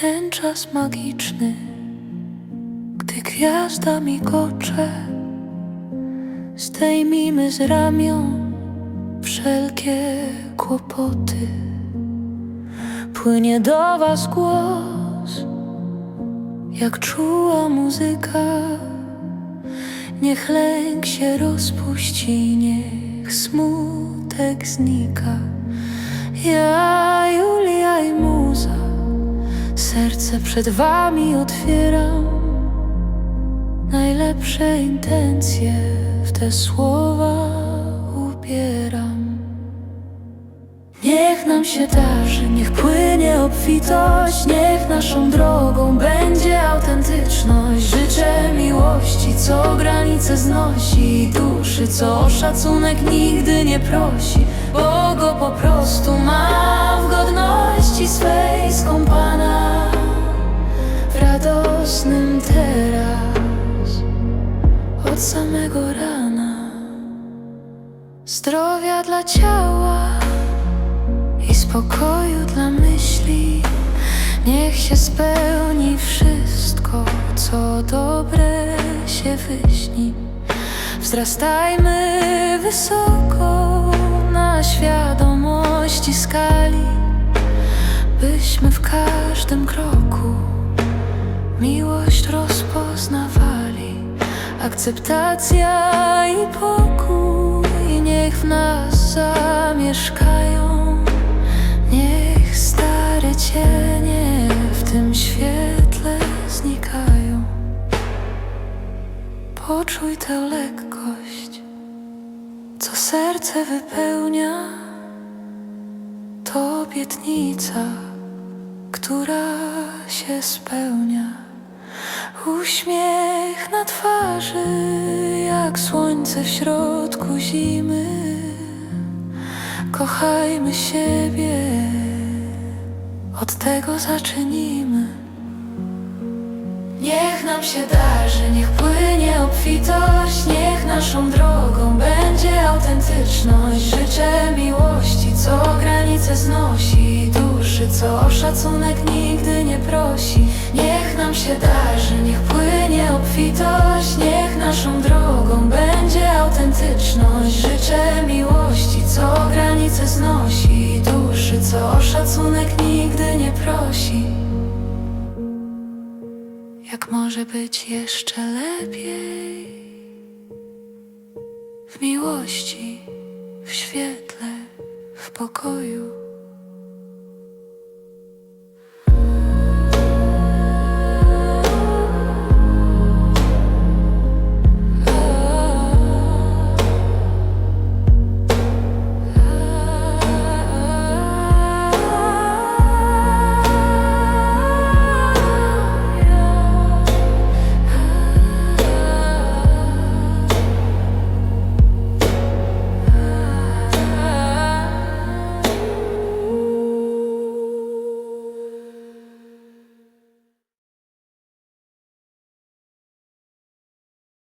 ten czas magiczny, gdy gwiazda migocze, zdejmijmy z ramion wszelkie kłopoty. Płynie do was głos, jak czuła muzyka. Niech lęk się rozpuści, niech smutek znika. Ja, Julia i muza, serce przed wami otwieram. Najlepsze intencje w te słowa ubieram. Niech nam się darzy, niech płynie obfitość, niech naszą drogą będzie autentyczność. Życzę miłości, co granice znosi, duszy, co o szacunek nigdy nie prosi, bo go po prostu ma w godności od samego rana. Zdrowia dla ciała i spokoju dla myśli. Niech się spełni wszystko, co dobre się wyśni. Wzrastajmy wysoko na świadomości skali, byśmy w każdym kroku miłość rozpoznawali. Akceptacja i pokój niech w nas zamieszkają. Niech stare cienie w tym świetle znikają. Poczuj tę lekkość, co serce wypełnia. To obietnica, która się spełnia. Uśmiech na twarzy, jak słońce w środku zimy. Kochajmy siebie, od tego zaczynimy. Niech nam się darzy, niech płynie obfitość, niech naszą drogą będzie autentyczność. Życzę miłości, co granice znosi, duszy, co o szacunek nigdy nie prosi. Niech nam się darzy, obfitość, niech naszą drogą będzie autentyczność. Życzę miłości, co granice znosi, duszy, co o szacunek nigdy nie prosi. Jak może być jeszcze lepiej? W miłości, w świetle, w pokoju.